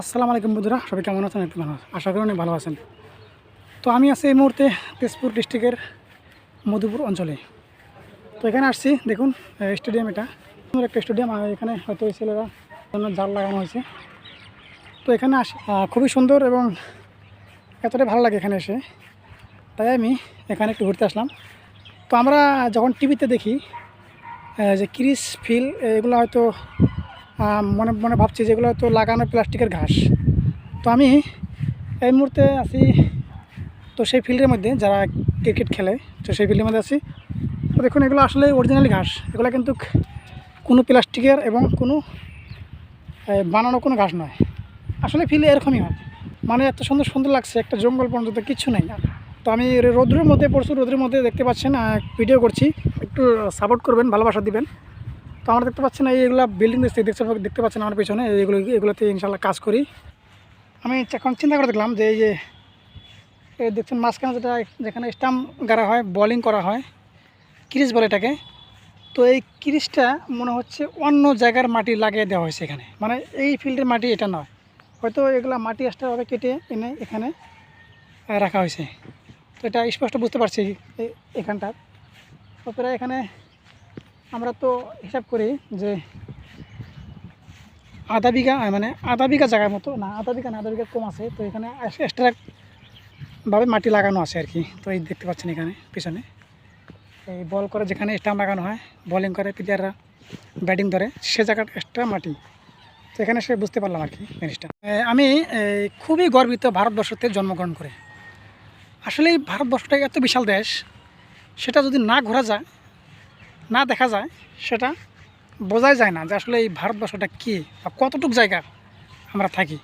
আসসালামু আলাইকুম বন্ধুরা, সবাই কেমন আছেন? একটু ভালো আশা করি অনেক ভালো আছেন। তো আমি আছি এই মুহূর্তে তেজপুর ডিস্ট্রিক্টের মধুপুর অঞ্চলে। তো এখানে আসছি, দেখুন স্টেডিয়াম এটা। একটা স্টেডিয়াম এখানে হয়তো এই ছেলেরা জন্য জাল লাগানো হয়েছে। তো এখানে আস খুবই সুন্দর এবং এতটাই ভালো লাগে এখানে এসে। তাই আমি এখানে একটু ঘুরতে আসলাম। তো আমরা যখন টিভিতে দেখি যে ক্রিস ফিল, এগুলো হয়তো মনে মনে ভাবছি যেগুলো হয়তো লাগানো প্লাস্টিকের ঘাস। তো আমি এই মুহূর্তে আছি তো সেই ফিল্ডের মধ্যে যারা ক্রিকেট খেলে, তো সেই ফিল্ডের মধ্যে আছি। তো দেখুন, এগুলো আসলে অরিজিনালি ঘাস। এগুলো কিন্তু কোনো প্লাস্টিকের এবং কোনো বানানো কোনো ঘাস নয়। আসলে ফিল্ডে এরকমই হয়। মানে এত সুন্দর সুন্দর লাগছে, একটা জঙ্গল পর্যন্ত কিচ্ছু নেই। তো আমি রোদ্রের মধ্যে প্রচুর রোদ্রের মধ্যে দেখতে পাচ্ছেন ভিডিও করছি। একটু সাপোর্ট করবেন, ভালোবাসা দিবেন। তো আমরা দেখতে পাচ্ছি না, এইগুলো বিল্ডিং দেখতে দেখতে দেখতে পাচ্ছেন আমার পেছনে। এইগুলো এগুলোতে ইনশাল্লাহ কাজ করি। আমি এখন চিন্তা করে দেখলাম যে এই যে দেখছেন মাঝখানে যেটা, যেখানে স্টাম্প গাড়া হয় বলিং করা হয় ক্রিজ বলে এটাকে। তো এই ক্রিজটা মনে হচ্ছে অন্য জায়গার মাটি লাগিয়ে দেওয়া হয়েছে এখানে। মানে এই ফিল্ডের মাটি এটা নয়। হয়তো এগুলা মাটি এক্সট্রাভাবে কেটে এনে এখানে রাখা হয়েছে। তো এটা স্পষ্ট বুঝতে পারছি এখানটার তো প্রায় এখানে আমরা তো হিসাব করি যে আধা বিঘা মানে আধা বিঘা জায়গার মতো, না, আধা বিঘা না, আধা বিঘা কম আছে। তো এখানে এক্সট্রাভাবে মাটি লাগানো আছে আর কি। তো এই দেখতে পাচ্ছেন এখানে, পিছনে। এই বল করে যেখানে স্টাম্প লাগানো হয়, বোলিং করে প্লেয়াররা ব্যাটিং ধরে, সে জায়গাটা এক্সট্রা মাটি। তো এখানে সে বুঝতে পারলাম আর কি জিনিসটা। আমি খুবই গর্বিত ভারতবর্ষতে জন্মগ্রহণ করে। আসলে এই ভারতবর্ষটা এত বিশাল দেশ, সেটা যদি না ঘোরা যায় না দেখা যায়, সেটা বোঝাই যায় না যে আসলে এই ভারতবর্ষটা কী বা কতটুক জায়গা আমরা থাকি।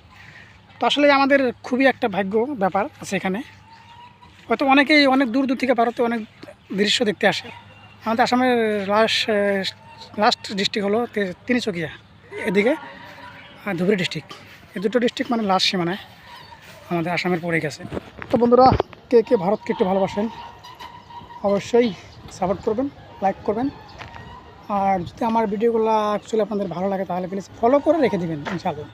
তো আসলে আমাদের খুবই একটা ভাগ্য ব্যাপার আছে এখানে। হয়তো অনেকেই অনেক দূর দূর থেকে ভারতে অনেক দৃশ্য দেখতে আসে। আমাদের আসামের লাস্ট লাস্ট ডিস্ট্রিক্ট হলো তিনিচকিয়া, এদিকে আর ডিস্ট্রিক্ট। এই দুটো ডিস্ট্রিক্ট মানে লাস্ট সীমানায় আমাদের আসামের পড়ে গেছে। তো বন্ধুরা, কে কে ভারতকে একটু ভালোবাসেন, অবশ্যই সাপোর্ট করবেন। লাইক করবেন। আর যদি আমার ভিডিওগুলো অ্যাকচুয়ালি আপনাদের ভালো লাগে তাহলে প্লিজ ফলো করে রেখে দেবেন, ইনশাআল্লাহ।